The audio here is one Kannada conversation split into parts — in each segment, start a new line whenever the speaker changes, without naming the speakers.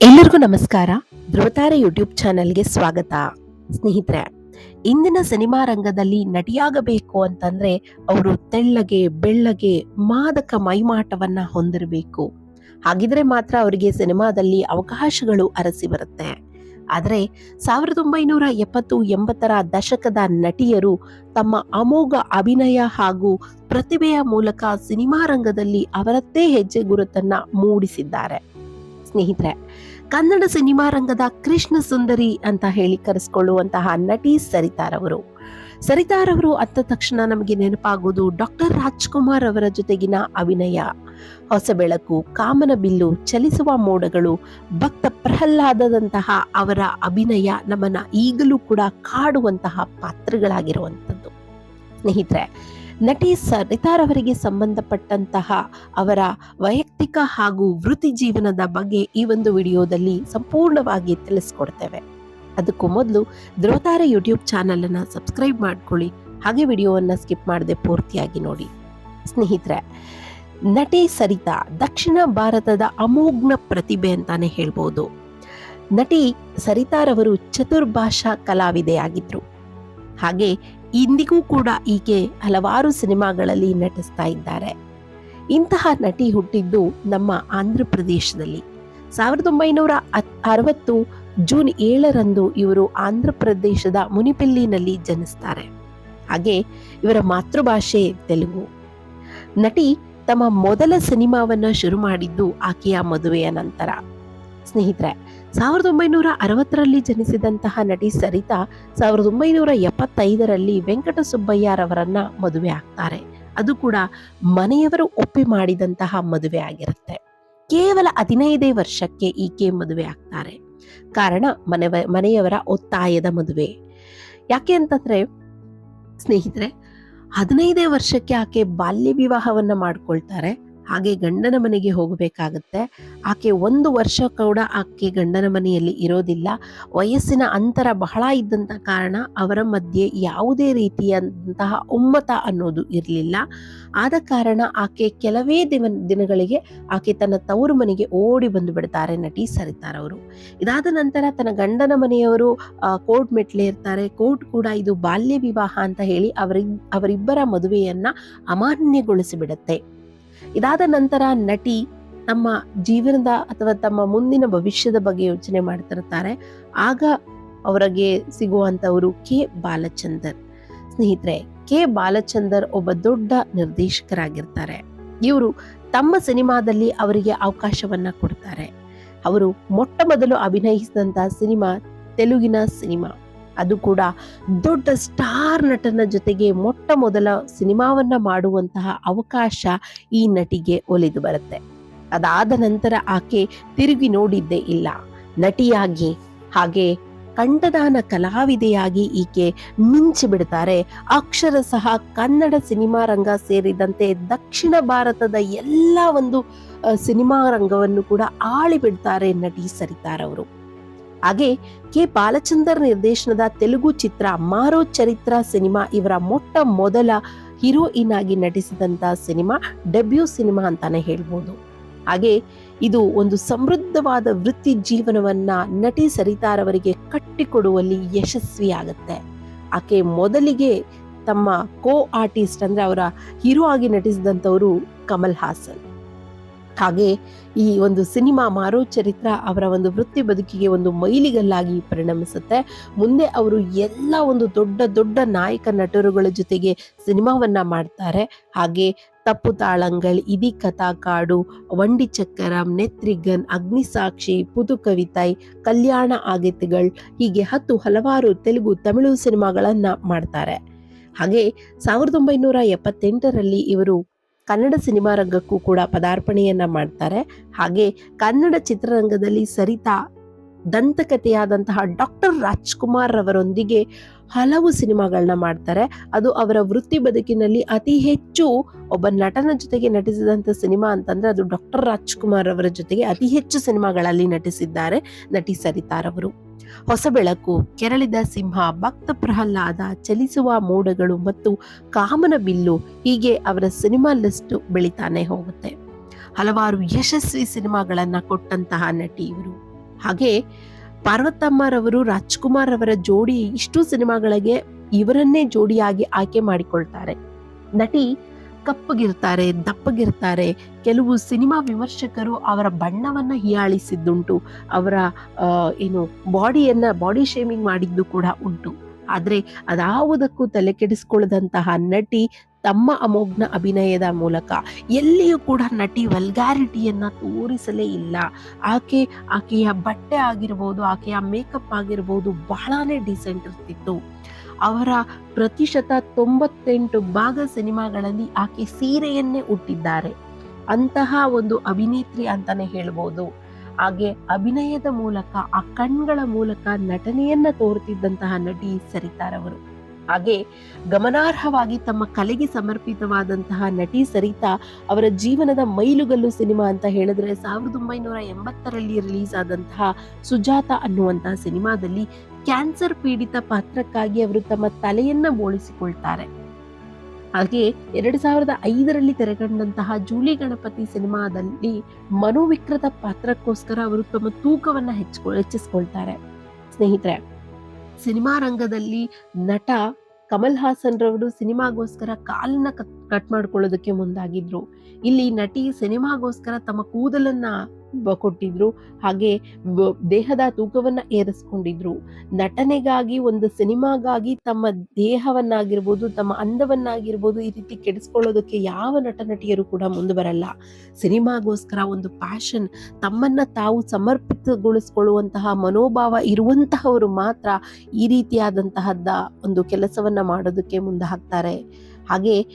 ಎಲ್ಲರಿಗೂ ನಮಸ್ಕಾರ. ಧ್ರುವತಾರೆ ಯೂಟ್ಯೂಬ್ ಚಾನೆಲ್ಗೆ ಸ್ವಾಗತ. ಸ್ನೇಹಿತರೆ, ಇಂದಿನ ಸಿನಿಮಾ ರಂಗದಲ್ಲಿ ನಟಿಯಾಗಬೇಕು ಅಂತಂದ್ರೆ ಅವರು ತೆಳ್ಳಗೆ, ಬೆಳ್ಳಗೆ, ಮಾದಕ ಮೈಮಾಟವನ್ನ ಹೊಂದಿರಬೇಕು. ಹಾಗಿದ್ರೆ ಮಾತ್ರ ಅವರಿಗೆ ಸಿನಿಮಾದಲ್ಲಿ ಅವಕಾಶಗಳು ಅರಸಿ ಬರುತ್ತೆ. ಆದರೆ ಸಾವಿರದ ಒಂಬೈನೂರ ಎಪ್ಪತ್ತು, ಎಂಬತ್ತರ ದಶಕದ ನಟಿಯರು ತಮ್ಮ ಅಮೋಘ ಅಭಿನಯ ಹಾಗೂ ಪ್ರತಿಭೆಯ ಮೂಲಕ ಸಿನಿಮಾ ರಂಗದಲ್ಲಿ ಅವರದ್ದೇ ಹೆಜ್ಜೆ ಗುರುತನ್ನ ಮೂಡಿಸಿದ್ದಾರೆ. ಸ್ನೇಹಿತರೆ, ಕನ್ನಡ ಸಿನಿಮಾ ರಂಗದ ಕೃಷ್ಣ ಸುಂದರಿ ಅಂತ ಹೇಳಿ ಕರೆಸ್ಕೊಳ್ಳುವಂತಹ ನಟಿ ಸರಿತಾರವರು ಸರಿತಾರವರು ಅತ್ತ ತಕ್ಷಣ ನಮಗೆ ನೆನಪಾಗುವುದು ಡಾಕ್ಟರ್ ರಾಜ್ಕುಮಾರ್ ಅವರ ಜೊತೆಗಿನ ಅಭಿನಯ. ಹೊಸ ಬೆಳಕು, ಕಾಮನ ಬಿಲ್ಲು, ಚಲಿಸುವ ಮೋಡಗಳು, ಭಕ್ತ ಪ್ರಹ್ಲಾದದಂತಹ ಅವರ ಅಭಿನಯ ನಮ್ಮನ್ನ ಈಗಲೂ ಕೂಡ ಕಾಡುವಂತಹ ಪಾತ್ರಗಳಾಗಿರುವಂಥದ್ದು. ಸ್ನೇಹಿತರೆ ನಟಿ ಸರಿತಾರವರಿಗೆ ಸಂಬಂಧಪಟ್ಟಂತಹ ಅವರ ವೈಯಕ್ತಿಕ ಹಾಗೂ ವೃತ್ತಿ ಜೀವನದ ಬಗ್ಗೆ ಈ ಒಂದು ವಿಡಿಯೋದಲ್ಲಿ ಸಂಪೂರ್ಣವಾಗಿ ತಿಳಿಸ್ಕೊಡ್ತೇವೆ. ಅದಕ್ಕೂ ಮೊದಲು ಧ್ರುವತಾರ ಯೂಟ್ಯೂಬ್ ಚಾನಲ್ ಅನ್ನ ಸಬ್ಸ್ಕ್ರೈಬ್ ಮಾಡ್ಕೊಳ್ಳಿ. ಹಾಗೆ ವಿಡಿಯೋವನ್ನ ಸ್ಕಿಪ್ ಮಾಡದೆ ಪೂರ್ತಿಯಾಗಿ ನೋಡಿ. ಸ್ನೇಹಿತರೆ, ನಟಿ ಸರಿತಾ ದಕ್ಷಿಣ ಭಾರತದ ಅಮೋಘ್ನ ಪ್ರತಿಭೆ ಅಂತಾನೆ ಹೇಳ್ಬೋದು. ನಟಿ ಸರಿತಾರವರು ಚತುರ್ಭಾಷಾ ಕಲಾವಿದೆಯಾಗಿದ್ರು ಹಾಗೆ ಇಂದಿಗೂ ಕೂಡ ಈಕೆ ಹಲವಾರು ಸಿನಿಮಾಗಳಲ್ಲಿ ನಟಿಸ್ತಾ ಇದ್ದಾರೆ. ಇಂತಹ ನಟಿ ಹುಟ್ಟಿದ್ದು ನಮ್ಮ ಆಂಧ್ರ ಪ್ರದೇಶದಲ್ಲಿ ಸಾವಿರದ ಒಂಬೈನೂರ ಅರವತ್ತು ಜೂನ್ ಏಳರಂದು ಇವರು ಆಂಧ್ರ ಪ್ರದೇಶದ ಮುನಿಪಿಲ್ಲಿನಲ್ಲಿ ಜನಿಸ್ತಾರೆ. ಹಾಗೆ ಇವರ ಮಾತೃಭಾಷೆ ತೆಲುಗು. ನಟಿ ತಮ್ಮ ಮೊದಲ ಸಿನಿಮಾವನ್ನು ಶುರು ಮಾಡಿದ್ದು ಆಕೆಯ ಮದುವೆಯ ನಂತರ. ಸ್ನೇಹಿತರೆ ಸಾವಿರದ ಒಂಬೈನೂರ ಅರವತ್ತರಲ್ಲಿ ಜನಿಸಿದಂತಹ ನಟಿ ಸರಿತಾ, ಸಾವಿರದ ಒಂಬೈನೂರ ಎಪ್ಪತ್ತೈದರಲ್ಲಿ ವೆಂಕಟ ಸುಬ್ಬಯ್ಯರವರನ್ನ ಮದುವೆ ಆಗ್ತಾರೆ. ಅದು ಕೂಡ ಮನೆಯವರು ಒಪ್ಪಿ ಮಾಡಿದಂತಹ ಮದುವೆ ಆಗಿರುತ್ತೆ. ಕೇವಲ ಹದಿನೈದೇ ವರ್ಷಕ್ಕೆ ಈಕೆ ಮದುವೆ ಆಗ್ತಾರೆ. ಕಾರಣ ಮನೆವ ಮನೆಯವರ ಒತ್ತಾಯದ ಮದುವೆ. ಯಾಕೆ ಅಂತಂದ್ರೆ, ಸ್ನೇಹಿತರೆ, ಹದಿನೈದೇ ವರ್ಷಕ್ಕೆ ಆಕೆ ಬಾಲ್ಯ ವಿವಾಹವನ್ನ ಮಾಡ್ಕೊಳ್ತಾರೆ. ಹಾಗೆ ಗಂಡನ ಮನೆಗೆ ಹೋಗಬೇಕಾಗತ್ತೆ. ಆಕೆ ಒಂದು ವರ್ಷ ಕೂಡ ಆಕೆ ಗಂಡನ ಮನೆಯಲ್ಲಿ ಇರೋದಿಲ್ಲ. ವಯಸ್ಸಿನ ಅಂತರ ಬಹಳ ಇದ್ದಂಥ ಕಾರಣ ಅವರ ಮಧ್ಯೆ ಯಾವುದೇ ರೀತಿಯಂತಹ ಒಮ್ಮತ ಅನ್ನೋದು ಇರಲಿಲ್ಲ. ಆದ ಕಾರಣ ಆಕೆ ಕೆಲವೇ ದಿನ, ದಿನಗಳಿಗೆ ಆಕೆ ತನ್ನ ತವರು ಮನೆಗೆ ಓಡಿ ಬಂದು ಬಿಡ್ತಾರೆ ನಟಿ ಸರಿತಾರವರು ಇದಾದ ನಂತರ ತನ್ನ ಗಂಡನ ಮನೆಯವರು ಕೋರ್ಟ್ ಮೆಟ್ಲೆ ಇರ್ತಾರೆ. ಕೋರ್ಟ್ ಕೂಡ ಇದು ಬಾಲ್ಯ ವಿವಾಹ ಅಂತ ಹೇಳಿ ಅವರಿ ಅವರಿಬ್ಬರ ಮದುವೆಯನ್ನ ಅಮಾನ್ಯಗೊಳಿಸಿ ಬಿಡುತ್ತೆ ಇದಾದ ನಂತರ ನಟಿ ತಮ್ಮ ಜೀವನದ ಅಥವಾ ತಮ್ಮ ಮುಂದಿನ ಭವಿಷ್ಯದ ಬಗ್ಗೆ ಯೋಚನೆ ಮಾಡ್ತಿರ್ತಾರೆ. ಆಗ ಅವರಿಗೆ ಸಿಗುವಂತವರು ಕೆ ಬಾಲಚಂದರ್. ಸ್ನೇಹಿತರೆ, ಕೆ ಬಾಲಚಂದರ್ ಒಬ್ಬ ದೊಡ್ಡ ನಿರ್ದೇಶಕರಾಗಿರ್ತಾರೆ. ಇವರು ತಮ್ಮ ಸಿನಿಮಾದಲ್ಲಿ ಅವರಿಗೆ ಅವಕಾಶವನ್ನ ಕೊಡ್ತಾರೆ. ಅವರು ಮೊಟ್ಟ ಮೊದಲು ಅಭಿನಯಿಸಿದಂತಹ ಸಿನಿಮಾ ತೆಲುಗಿನ ಸಿನಿಮಾ. ಅದು ಕೂಡ ದೊಡ್ಡ ಸ್ಟಾರ್ ನಟನ ಜೊತೆಗೆ ಮೊಟ್ಟ ಮೊದಲ ಸಿನಿಮಾವನ್ನ ಮಾಡುವಂತಹ ಅವಕಾಶ ಈ ನಟಿಗೆ ಒಲಿದು ಬರುತ್ತೆ. ಅದಾದ ನಂತರ ಆಕೆ ತಿರುಗಿ ನೋಡಿದ್ದೇ ಇಲ್ಲ. ನಟಿಯಾಗಿ ಹಾಗೆ ಕಂಠದಾನ ಕಲಾವಿದೆಯಾಗಿ ಈಕೆ ಮಿಂಚಿ ಬಿಡ್ತಾರೆ. ಅಕ್ಷರ ಸಹ ಕನ್ನಡ ಸಿನಿಮಾ ರಂಗ ಸೇರಿದಂತೆ ದಕ್ಷಿಣ ಭಾರತದ ಎಲ್ಲ ಒಂದು ಸಿನಿಮಾ ರಂಗವನ್ನು ಕೂಡ ಆಳಿ ಬಿಡ್ತಾರೆ ನಟಿ ಸರಿತಾರವರು. ಹಾಗೆ ಕೆ ಬಾಲಚಂದರ್ ನಿರ್ದೇಶನದ ತೆಲುಗು ಚಿತ್ರ ಮಾರೋ ಚರಿತ್ರ ಸಿನಿಮಾ ಇವರ ಮೊಟ್ಟ ಮೊದಲ ಹೀರೋಯಿನ್ ಆಗಿ ನಟಿಸಿದಂತ ಸಿನಿಮಾ ಡೆಬ್ಯೂ ಸಿನಿಮಾ ಅಂತಾನೆ ಹೇಳ್ಬೋದು. ಹಾಗೆ ಇದು ಒಂದು ಸಮೃದ್ಧವಾದ ವೃತ್ತಿ ಜೀವನವನ್ನ ನಟಿ ಸರಿತಾರವರಿಗೆ ಕಟ್ಟಿಕೊಡುವಲ್ಲಿ ಯಶಸ್ವಿಯಾಗತ್ತೆ ಆಕೆ ಮೊದಲಿಗೆ ತಮ್ಮ ಕೋ ಆರ್ಟಿಸ್ಟ್ ಅಂದ್ರೆ ಅವರ ಹೀರೋ ಆಗಿ ನಟಿಸಿದಂಥವರು ಕಮಲ್ ಹಾಸನ್. ಹಾಗೆ ಈ ಒಂದು ಸಿನಿಮಾ ಮಾರೋ ಚರಿತ್ರ ಅವರ ಒಂದು ವೃತ್ತಿ ಬದುಕಿಗೆ ಒಂದು ಮೈಲಿಗಲ್ಲಾಗಿ ಪರಿಣಮಿಸುತ್ತೆ. ಮುಂದೆ ಅವರು ಎಲ್ಲ ಒಂದು ದೊಡ್ಡ ದೊಡ್ಡ ನಾಯಕ ನಟರುಗಳ ಜೊತೆಗೆ ಸಿನಿಮಾವನ್ನ ಮಾಡ್ತಾರೆ. ಹಾಗೆ ತಪ್ಪು ತಾಳಂಗಳ್ ಇದಿ ಕಥಾ ಕಾಡು ವಂಡಿ ಚಕ್ಕರಂ ನೆತ್ರಿಗನ್, ಅಗ್ನಿಸಾಕ್ಷಿ, ಪುದು ಕವಿತೈ, ಕಲ್ಯಾಣ ಆಗತಿಗಳ್ ಹೀಗೆ ಹತ್ತು ಹಲವಾರು ತೆಲುಗು, ತಮಿಳು ಸಿನಿಮಾಗಳನ್ನ ಮಾಡ್ತಾರೆ. ಹಾಗೆ ಸಾವಿರದ ಒಂಬೈನೂರ ಎಪ್ಪತ್ತೆಂಟರಲ್ಲಿ ಇವರು ಕನ್ನಡ ಸಿನಿಮಾ ರಂಗಕ್ಕೂ ಕೂಡ ಪದಾರ್ಪಣೆಯನ್ನ ಮಾಡ್ತಾರೆ. ಹಾಗೆ ಕನ್ನಡ ಚಿತ್ರರಂಗದಲ್ಲಿ ಸರಿತಾ ದಂತಕಥೆಯಾದಂತಹ ಡಾಕ್ಟರ್ ರಾಜ್ಕುಮಾರ್ ಅವರೊಂದಿಗೆ ಹಲವು ಸಿನಿಮಾಗಳನ್ನ ಮಾಡ್ತಾರೆ. ಅದು ಅವರ ವೃತ್ತಿ ಬದುಕಿನಲ್ಲಿ ಅತಿ ಹೆಚ್ಚು ಒಬ್ಬ ನಟನ ಜೊತೆಗೆ ನಟಿಸಿದಂಥ ಸಿನಿಮಾ ಅಂತಂದ್ರೆ ಅದು ಡಾಕ್ಟರ್ ರಾಜ್ಕುಮಾರ್ ಅವರ ಜೊತೆಗೆ ಅತಿ ಹೆಚ್ಚು ಸಿನಿಮಾಗಳಲ್ಲಿ ನಟಿಸಿದ್ದಾರೆ ನಟಿ ಸರಿತಾರವರು ಹೊಸ ಬೆಳಕು, ಕೆರಳಿದ ಸಿಂಹ, ಭಕ್ತ ಪ್ರಹ್ಲಾದ, ಚಲಿಸುವ ಮೋಡಗಳು ಮತ್ತು ಕಾಮನ ಬಿಲ್ಲು ಹೀಗೆ ಅವರ ಸಿನಿಮಾ ಲಿಸ್ಟ್ ಬೆಳಿತಾನೆ ಹೋಗುತ್ತೆ. ಹಲವಾರು ಯಶಸ್ವಿ ಸಿನಿಮಾಗಳನ್ನ ಕೊಟ್ಟಂತಹ ನಟಿ ಇವರು. ಹಾಗೆ ಪಾರ್ವತಮ್ಮರವರು, ರಾಜ್ಕುಮಾರ್ ಅವರ ಜೋಡಿ ಇಷ್ಟು ಸಿನಿಮಾಗಳಿಗೆ ಇವರನ್ನೇ ಜೋಡಿಯಾಗಿ ಆಯ್ಕೆ ಮಾಡಿಕೊಳ್ತಾರೆ. ನಟಿ ಕಪ್ಪಗಿರ್ತಾರೆ, ದಪ್ಪಗಿರ್ತಾರೆ. ಕೆಲವು ಸಿನಿಮಾ ವಿಮರ್ಶಕರು ಅವರ ಬಣ್ಣವನ್ನ ಹೀಯಾಳಿಸಿದ್ದುಂಟು. ಅವರ ಏನು ಬಾಡಿಯನ್ನ, ಬಾಡಿ ಶೇಮಿಂಗ್ ಮಾಡಿದ್ದು ಕೂಡ ಉಂಟು. ಆದರೆ ಅದಾವುದಕ್ಕೂ ತಲೆ ಕೆಡಿಸ್ಕೊಳ್ಳದಂತಹ ನಟಿ ತಮ್ಮ ಅಮೋಘ್ನ ಅಭಿನಯದ ಮೂಲಕ ಎಲ್ಲಿಯೂ ಕೂಡ ನಟಿ ವಲ್ಗಾರಿಟಿಯನ್ನು ತೋರಿಸಲೇ ಇಲ್ಲ. ಆಕೆ, ಆಕೆಯ ಬಟ್ಟೆ ಆಗಿರ್ಬೋದು, ಆಕೆಯ ಮೇಕಪ್ ಆಗಿರ್ಬೋದು, ಬಹಳನೇ ಡಿಸೆಂಟ್ ಇರ್ತಿತ್ತು. ಅವರ ಪ್ರತಿಶತ ತೊಂಬತ್ತೆಂಟು ಭಾಗ ಸಿನಿಮಾಗಳಲ್ಲಿ ಆಕೆ ಸೀರೆಯನ್ನೇ ಉಟ್ಟಿದ್ದಾರೆ. ಅಂತಹ ಒಂದು ಅಭಿನೇತ್ರಿ ಅಂತಾನೆ ಹೇಳ್ಬೋದು. ಹಾಗೆ ಅಭಿನಯದ ಮೂಲಕ ಆ ಕಣ್ಗಳ ಮೂಲಕ ನಟನೆಯನ್ನ ತೋರುತ್ತಿದ್ದಂತಹ ನಟಿ ಸರಿತಾರವರು. ಹಾಗೆ ಗಮನಾರ್ಹವಾಗಿ ತಮ್ಮ ಕಲೆಗೆ ಸಮರ್ಪಿತವಾದಂತಹ ನಟಿ ಸರಿತಾ ಅವರ ಜೀವನದ ಮೈಲುಗಲ್ಲು ಸಿನಿಮಾ ಅಂತ ಹೇಳಿದ್ರೆ ಸಾವಿರದ ಒಂಬೈನೂರ ಎಂಬತ್ತರಲ್ಲಿ ರಿಲೀಸ್ ಆದಂತಹ ಸುಜಾತ ಅನ್ನುವಂತಹ ಸಿನಿಮಾದಲ್ಲಿ ಕ್ಯಾನ್ಸರ್ ಪೀಡಿತ ಪಾತ್ರಕ್ಕಾಗಿ ಅವರು ತಮ್ಮ ತಲೆಯನ್ನ ಬೋಳಿಸಿಕೊಳ್ತಾರೆ. ಹಾಗೆ ಎರಡು ಸಾವಿರದ ಐದರಲ್ಲಿ ತೆರೆಕಂಡಂತಹ ಜೂಲಿ ಗಣಪತಿ ಸಿನಿಮಾದಲ್ಲಿ ಮನೋವಿಕೃತ ಪಾತ್ರಕ್ಕೋಸ್ಕರ ಅವರು ತಮ್ಮ ತೂಕವನ್ನ ಹೆಚ್ಚು ಹೆಚ್ಚಿಸ್ಕೊಳ್ತಾರೆ. ಸ್ನೇಹಿತರೆ ಸಿನಿಮಾ ರಂಗದಲ್ಲಿ ನಟ ಕಮಲ್ ಹಾಸನ್ ರವರು ಸಿನಿಮಾಗೋಸ್ಕರ ಕಾಲನ್ನ ಕಟ್ ಮಾಡ್ಕೊಳ್ಳೋದಕ್ಕೆ ಮುಂದಾಗಿದ್ರು. ಇಲ್ಲಿ ನಟಿ ಸಿನಿಮಾಗೋಸ್ಕರ ತಮ್ಮ ಕೂದಲನ್ನ ಕೊಟ್ಟಿದ್ರು. ಹಾಗೆ ದೇಹದ ತೂಕವನ್ನ ಏರಿಸ್ಕೊಂಡಿದ್ರು. ನಟನೆಗಾಗಿ, ಒಂದು ಸಿನಿಮಾಗಾಗಿ ತಮ್ಮ ದೇಹವನ್ನಾಗಿರ್ಬೋದು, ತಮ್ಮ ಅಂದವನ್ನಾಗಿರ್ಬೋದು ಈ ರೀತಿ ಕೆಡಿಸ್ಕೊಳ್ಳೋದಕ್ಕೆ ಯಾವ ನಟ ನಟಿಯರು ಕೂಡ ಮುಂದೆ ಬರಲ್ಲ. ಸಿನಿಮಾಗೋಸ್ಕರ ಒಂದು ಪ್ಯಾಷನ್ ತಮ್ಮನ್ನ ತಾವು ಸಮರ್ಪಿತಗೊಳಿಸ್ಕೊಳ್ಳುವಂತಹ ಮನೋಭಾವ ಇರುವಂತಹವರು ಮಾತ್ರ ಈ ರೀತಿಯಾದಂತಹದ್ದ ಒಂದು ಕೆಲಸವನ್ನ ಮಾಡೋದಕ್ಕೆ ಮುಂದೆ ಹಾಕ್ತಾರೆ. ಹಾಗೆ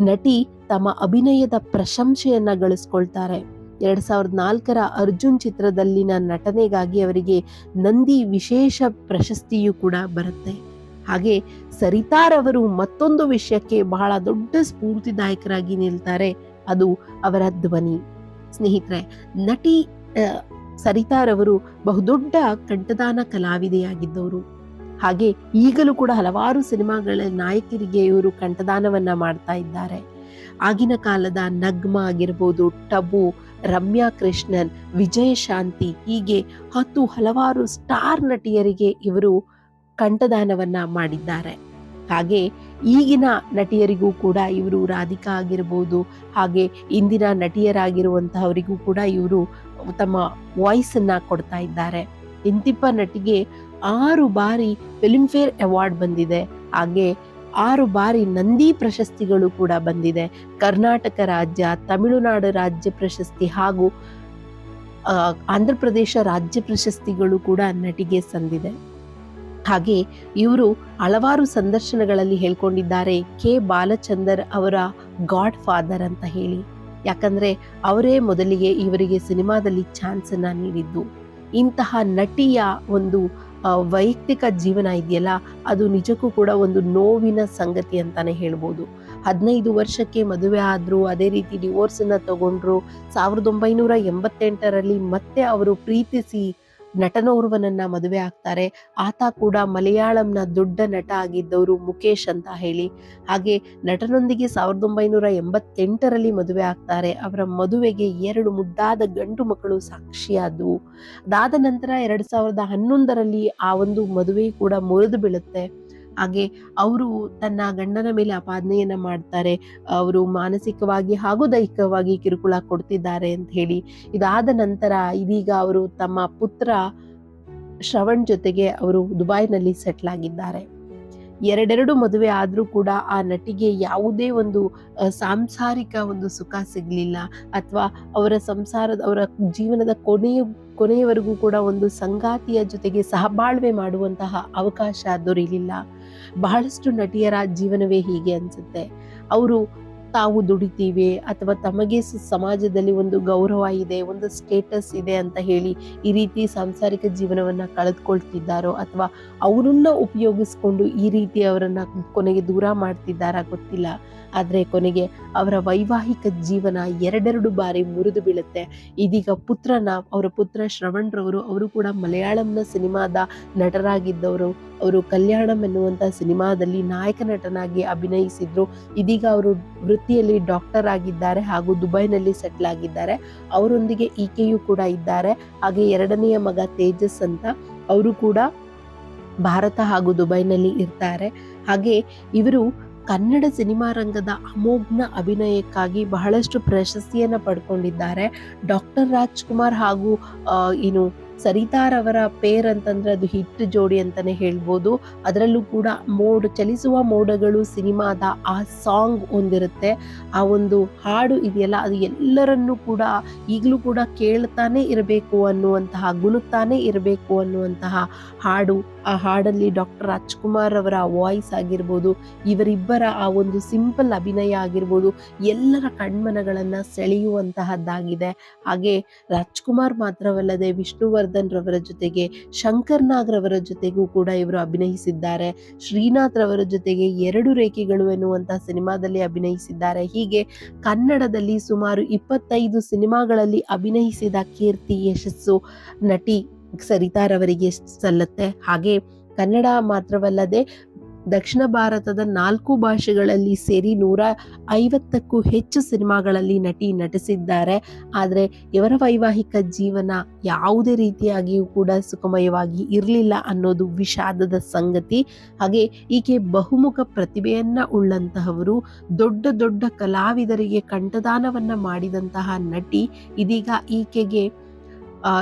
ನಟಿ ತಮ್ಮ ಅಭಿನಯದ ಪ್ರಶಂಸೆಯನ್ನ ಗಳಿಸ್ಕೊಳ್ತಾರೆ. ಎರಡ್ ಸಾವಿರದ ನಾಲ್ಕರ ಅರ್ಜುನ್ ಚಿತ್ರದಲ್ಲಿನ ನಟನೆಗಾಗಿ ಅವರಿಗೆ ನಂದಿ ವಿಶೇಷ ಪ್ರಶಸ್ತಿಯೂ ಕೂಡ ಬರುತ್ತೆ. ಹಾಗೆ ಸರಿತಾರವರು ಮತ್ತೊಂದು ವಿಷಯಕ್ಕೆ ಬಹಳ ದೊಡ್ಡ ಸ್ಫೂರ್ತಿದಾಯಕರಾಗಿ ನಿಲ್ತಾರೆ, ಅದು ಅವರ ಧ್ವನಿ. ಸ್ನೇಹಿತರೆ, ನಟಿ ಸರಿತಾರವರು ಬಹುದೊಡ್ಡ ಕಂಠದಾನ ಕಲಾವಿದೆಯಾಗಿದ್ದವರು. ಹಾಗೆ ಈಗಲೂ ಕೂಡ ಹಲವಾರು ಸಿನಿಮಾಗಳ ನಾಯಕರಿಗೆ ಇವರು ಕಂಠದಾನವನ್ನ ಮಾಡ್ತಾ ಇದ್ದಾರೆ. ಆಗಿನ ಕಾಲದ ನಗ್ಮ ಆಗಿರ್ಬೋದು, ಟಬು ರಮ್ಯಾ ಕೃಷ್ಣನ್ ವಿಜಯಶಾಂತಿ ಹೀಗೆ ಹತ್ತು ಹಲವಾರು ಸ್ಟಾರ್ ನಟಿಯರಿಗೆ ಇವರು ಕಂಠದಾನವನ್ನು ಮಾಡಿದ್ದಾರೆ. ಹಾಗೆ ಈಗಿನ ನಟಿಯರಿಗೂ ಕೂಡ ಇವರು ರಾಧಿಕಾ ಆಗಿರ್ಬೋದು, ಹಾಗೆ ಇಂದಿನ ನಟಿಯರಾಗಿರುವಂತಹವರಿಗೂ ಕೂಡ ಇವರು ತಮ್ಮ ವಾಯ್ಸನ್ನು ಕೊಡ್ತಾ ಇದ್ದಾರೆ. ಇಂತಿಪ್ಪ ನಟಿಗೆ ಆರು ಬಾರಿ ಫಿಲ್ಮ್ಫೇರ್ ಅವಾರ್ಡ್ ಬಂದಿದೆ. ಹಾಗೆ ಆರು ಬಾರಿ ನಂದಿ ಪ್ರಶಸ್ತಿಗಳು ಕೂಡ ಬಂದಿದೆ. ಕರ್ನಾಟಕ ರಾಜ್ಯ ತಮಿಳುನಾಡು ರಾಜ್ಯ ಪ್ರಶಸ್ತಿ ಹಾಗೂ ಆ, ಆಂಧ್ರ ಪ್ರದೇಶ ರಾಜ್ಯ ಪ್ರಶಸ್ತಿಗಳು ಕೂಡ ನಟಿಗೆ ಸಂದಿದೆ. ಹಾಗೆ ಇವರು ಹಲವಾರು ಸಂದರ್ಶನಗಳಲ್ಲಿ ಹೇಳ್ಕೊಂಡಿದ್ದಾರೆ ಕೆ. ಬಾಲಚಂದರ್ ಅವರ ಗಾಡ್ ಫಾದರ್ ಅಂತ ಹೇಳಿ. ಯಾಕಂದರೆ ಅವರೇ ಮೊದಲಿಗೆ ಇವರಿಗೆ ಸಿನಿಮಾದಲ್ಲಿ ಚಾನ್ಸನ್ನು ನೀಡಿದ್ದು. ಇಂತಹ ನಟಿಯ ಒಂದು ವೈಯಕ್ತಿಕ ಜೀವನ ಇದೆಯಲ್ಲ, ಅದು ನಿಜಕ್ಕೂ ಕೂಡ ಒಂದು ನೋವಿನ ಸಂಗತಿ ಅಂತಾನೆ ಹೇಳ್ಬೋದು. ಹದಿನೈದು ವರ್ಷಕ್ಕೆ ಮದುವೆ ಆದರೂ, ಅದೇ ರೀತಿ ಡಿವೋರ್ಸನ್ನು ತಗೊಂಡ್ರು, ಸಾವಿರದ ಒಂಬೈನೂರ ಎಂಬತ್ತೆಂಟರಲ್ಲಿ ಮತ್ತೆ ಅವರು ಪ್ರೀತಿಸಿ ನಟನೋರ್ವನನ್ನ ಮದುವೆ ಆಗ್ತಾರೆ. ಆತ ಕೂಡ ಮಲಯಾಳಂನ ದೊಡ್ಡ ನಟ ಆಗಿದ್ದವರು ಮುಖೇಶ್ ಅಂತ ಹೇಳಿ. ಹಾಗೆ ನಟನೊಂದಿಗೆ ಸಾವಿರದ ಒಂಬೈನೂರ ಎಂಬತ್ತೆಂಟರಲ್ಲಿ ಮದುವೆ ಆಗ್ತಾರೆ. ಅವರ ಮದುವೆಗೆ ಎರಡು ಮುದ್ದಾದ ಗಂಡು ಮಕ್ಕಳು ಸಾಕ್ಷಿಯಾದವು. ಅದಾದ ನಂತರ ಎರಡ್ ಸಾವಿರದ ಹನ್ನೊಂದರಲ್ಲಿ ಆ ಒಂದು ಮದುವೆ ಕೂಡ ಮುರಿದು ಬೀಳುತ್ತೆ. ಹಾಗೆ ಅವರು ತನ್ನ ಗಂಡನ ಮೇಲೆ ಆಪಾದನೆಯನ್ನು ಮಾಡ್ತಾರೆ, ಅವರು ಮಾನಸಿಕವಾಗಿ ಹಾಗೂ ದೈಹಿಕವಾಗಿ ಕಿರುಕುಳ ಕೊಡ್ತಿದ್ದಾರೆ ಅಂತ ಹೇಳಿ. ಇದಾದ ನಂತರ ಇದೀಗ ಅವರು ತಮ್ಮ ಪುತ್ರ ಶ್ರವಣ್ ಜೊತೆಗೆ ಅವರು ದುಬೈನಲ್ಲಿ ಸೆಟ್ಲ್ ಆಗಿದ್ದಾರೆ. ಎರಡೆರಡು ಮದುವೆ ಆದರೂ ಕೂಡ ಆ ನಟಿಗೆ ಯಾವುದೇ ಒಂದು ಸಾಂಸಾರಿಕ ಒಂದು ಸುಖ ಸಿಗಲಿಲ್ಲ. ಅಥವಾ ಅವರ ಸಂಸಾರದ, ಅವರ ಜೀವನದ ಕೊನೆಯ, ಕೊನೆಯವರೆಗೂ ಕೂಡ ಒಂದು ಸಂಗಾತಿಯ ಜೊತೆಗೆ ಸಹಬಾಳ್ವೆ ಮಾಡುವಂತಹ ಅವಕಾಶ ದೊರೆಯಲಿಲ್ಲ. ಬಹಳಷ್ಟು ನಟಿಯರ ಜೀವನವೇ ಹೀಗೆ ಅನಿಸುತ್ತೆ. ಅವರು ತಾವು ದುಡಿತೀವಿ ಅಥವಾ ತಮಗೆ ಸಮಾಜದಲ್ಲಿ ಒಂದು ಗೌರವ ಇದೆ, ಒಂದು ಸ್ಟೇಟಸ್ ಇದೆ ಅಂತ ಹೇಳಿ ಈ ರೀತಿ ಸಾಂಸಾರಿಕ ಜೀವನವನ್ನ ಕಳೆದುಕೊಳ್ತಿದ್ದಾರೋ ಅಥವಾ ಅವರನ್ನ ಉಪಯೋಗಿಸ್ಕೊಂಡು ಈ ರೀತಿ ಅವರನ್ನ ಕೊನೆಗೆ ದೂರ ಮಾಡ್ತಿದ್ದಾರಾ ಗೊತ್ತಿಲ್ಲ. ಆದರೆ ಕೊನೆಗೆ ಅವರ ವೈವಾಹಿಕ ಜೀವನ ಎರಡೆರಡು ಬಾರಿ ಮುರಿದು ಬೀಳುತ್ತೆ. ಇದೀಗ ಪುತ್ರನ, ಅವರ ಪುತ್ರ ಶ್ರವಣ್ರವರು, ಅವರು ಕೂಡ ಮಲಯಾಳಂನ ಸಿನಿಮಾದ ನಟರಾಗಿದ್ದವರು. ಅವರು ಕಲ್ಯಾಣಂ ಎನ್ನುವಂಥ ಸಿನಿಮಾದಲ್ಲಿ ನಾಯಕ ನಟನಾಗಿ ಅಭಿನಯಿಸಿದ್ರು. ಇದೀಗ ಅವರು ವೃತ್ತಿಯಲ್ಲಿ ಡಾಕ್ಟರ್ ಆಗಿದ್ದಾರೆ ಹಾಗೂ ದುಬೈನಲ್ಲಿ ಸೆಟ್ಲ್ ಆಗಿದ್ದಾರೆ. ಅವರೊಂದಿಗೆ ಈಕೆಯೂ ಕೂಡ ಇದ್ದಾರೆ. ಹಾಗೆ ಎರಡನೆಯ ಮಗ ತೇಜಸ್ ಅಂತ ಅವರು ಕೂಡ ಭಾರತ ಹಾಗೂ ದುಬೈನಲ್ಲಿ ಇರ್ತಾರೆ. ಹಾಗೆ ಇವರು ಕನ್ನಡ ಸಿನಿಮಾ ರಂಗದ ಅಮೋಘ್ನ ಅಭಿನಯಕ್ಕಾಗಿ ಬಹಳಷ್ಟು ಪ್ರಶಸ್ತಿಯನ್ನು ಪಡ್ಕೊಂಡಿದ್ದಾರೆ. ಡಾಕ್ಟರ್ ರಾಜ್ಕುಮಾರ್ ಹಾಗೂ ಏನು ಸರಿತಾರವರ ಪೇರ್ ಅಂತಂದ್ರೆ ಅದು ಹಿಟ್ ಜೋಡಿ ಅಂತಾನೆ ಹೇಳ್ಬೋದು. ಅದರಲ್ಲೂ ಕೂಡ ಮೋಡ್, ಚಲಿಸುವ ಮೋಡಗಳು ಸಿನಿಮಾದ ಆ ಸಾಂಗ್ ಒಂದಿರುತ್ತೆ. ಆ ಒಂದು ಹಾಡು ಇದೆಯಲ್ಲ, ಅದು ಎಲ್ಲರನ್ನೂ ಕೂಡ ಈಗಲೂ ಕೂಡ ಕೇಳ್ತಾನೆ ಇರಬೇಕು ಅನ್ನುವಂತಹ, ಗುಣುತ್ತಾನೆ ಇರಬೇಕು ಅನ್ನುವಂತಹ ಹಾಡು ಆ ಹಾಡಲ್ಲಿ ಡಾಕ್ಟರ್ ರಾಜ್ಕುಮಾರ್ ಅವರ ವಾಯ್ಸ್ ಆಗಿರ್ಬೋದು, ಇವರಿಬ್ಬರ ಆ ಒಂದು ಸಿಂಪಲ್ ಅಭಿನಯ ಆಗಿರ್ಬೋದು, ಎಲ್ಲರ ಕಣ್ಮನಗಳನ್ನ ಸೆಳೆಯುವಂತಹದ್ದಾಗಿದೆ. ಹಾಗೆ ರಾಜ್ಕುಮಾರ್ ಮಾತ್ರವಲ್ಲದೆ ವಿಷ್ಣುವರ್ಧನ್ ರವರ ಜೊತೆಗೆ ಶಂಕರ್ ನಾಗ್ ರವರ ಜೊತೆಗೂ ಕೂಡ ಇವರು ಅಭಿನಯಿಸಿದ್ದಾರೆ. ಶ್ರೀನಾಥ್ ರವರ ಜೊತೆಗೆ ಎರಡು ರೇಖೆಗಳು ಎನ್ನುವಂತಹ ಸಿನಿಮಾದಲ್ಲಿ ಅಭಿನಯಿಸಿದ್ದಾರೆ. ಹೀಗೆ ಕನ್ನಡದಲ್ಲಿ ಸುಮಾರು ಇಪ್ಪತ್ತೈದು ಸಿನಿಮಾಗಳಲ್ಲಿ ಅಭಿನಯಿಸಿದ ಕೀರ್ತಿ ಯಶಸ್ಸು ನಟಿ ಸರಿತಾರವರಿಗೆ ಸಲ್ಲತ್ತೆ. ಹಾಗೆ ಕನ್ನಡ ಮಾತ್ರವಲ್ಲದೆ ದಕ್ಷಿಣ ಭಾರತದ ನಾಲ್ಕು ಭಾಷೆಗಳಲ್ಲಿ ಸೇರಿ ನೂರ ಐವತ್ತಕ್ಕೂ ಹೆಚ್ಚು ಸಿನಿಮಾಗಳಲ್ಲಿ ನಟಿ ನಟಿಸಿದ್ದಾರೆ. ಆದರೆ ಇವರ ವೈವಾಹಿಕ ಜೀವನ ಯಾವುದೇ ರೀತಿಯಾಗಿಯೂ ಕೂಡ ಸುಖಮಯವಾಗಿ ಇರಲಿಲ್ಲ ಅನ್ನೋದು ವಿಷಾದದ ಸಂಗತಿ. ಹಾಗೆ ಈಕೆ ಬಹುಮುಖ ಪ್ರತಿಭೆಯನ್ನು ಉಳ್ಳಂತಹವರು ದೊಡ್ಡ ದೊಡ್ಡ ಕಲಾವಿದರಿಗೆ ಕಂಠದಾನವನ್ನು ಮಾಡಿದಂತಹ ನಟಿ ಇದೀಗ ಈಕೆಗೆ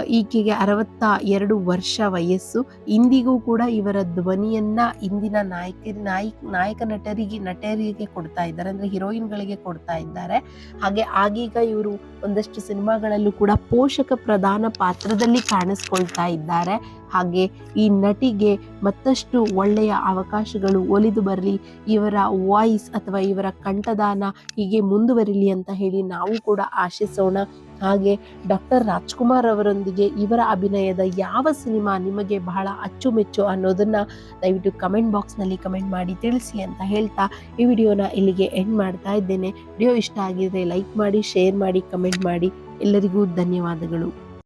ಈಕೆಗೆ ಅರವತ್ತ ಎರಡು ವರ್ಷ ವಯಸ್ಸು. ಇಂದಿಗೂ ಕೂಡ ಇವರ ಧ್ವನಿಯನ್ನ ಇಂದಿನ ನಾಯಕ ನಾಯಕ ನಾಯಕ ನಟರಿಗೆ ನಟರಿಗೆ ಕೊಡ್ತಾ ಇದ್ದಾರೆ. ಅಂದ್ರೆ ಹೀರೋಯಿನ್ಗಳಿಗೆ ಕೊಡ್ತಾ ಇದ್ದಾರೆ. ಹಾಗೆ ಆಗೀಗ ಇವರು ಒಂದಷ್ಟು ಸಿನಿಮಾಗಳಲ್ಲೂ ಕೂಡ ಪೋಷಕ ಪ್ರಧಾನ ಪಾತ್ರದಲ್ಲಿ ಕಾಣಿಸ್ಕೊಳ್ತಾ ಇದ್ದಾರೆ. ಹಾಗೆ ಈ ನಟಿಗೆ ಮತ್ತಷ್ಟು ಒಳ್ಳೆಯ ಅವಕಾಶಗಳು ಒಲಿದು ಬರಲಿ, ಇವರ ವಾಯ್ಸ್ ಅಥವಾ ಇವರ ಕಂಠದಾನ ಹೀಗೆ ಮುಂದುವರಿಲಿ ಅಂತ ಹೇಳಿ ನಾವು ಕೂಡ ಆಶಿಸೋಣ. ಹಾಗೆ ಡಾಕ್ಟರ್ ರಾಜ್ಕುಮಾರ್ ಅವರೊಂದಿಗೆ ಇವರ ಅಭಿನಯದ ಯಾವ ಸಿನಿಮಾ ನಿಮಗೆ ಬಹಳ ಅಚ್ಚುಮೆಚ್ಚು ಅನ್ನೋದನ್ನು ದಯವಿಟ್ಟು ಕಮೆಂಟ್ ಬಾಕ್ಸ್ನಲ್ಲಿ ಕಮೆಂಟ್ ಮಾಡಿ ತಿಳಿಸಿ ಅಂತ ಹೇಳ್ತಾ ಈ ವಿಡಿಯೋನ ಇಲ್ಲಿಗೆ ಎಂಡ್ ಮಾಡ್ತಾ ಇದ್ದೇನೆ. ವಿಡಿಯೋ ಇಷ್ಟ ಆಗಿದ್ರೆ ಲೈಕ್ ಮಾಡಿ, ಶೇರ್ ಮಾಡಿ, ಕಮೆಂಟ್ ಮಾಡಿ. ಎಲ್ಲರಿಗೂ ಧನ್ಯವಾದಗಳು.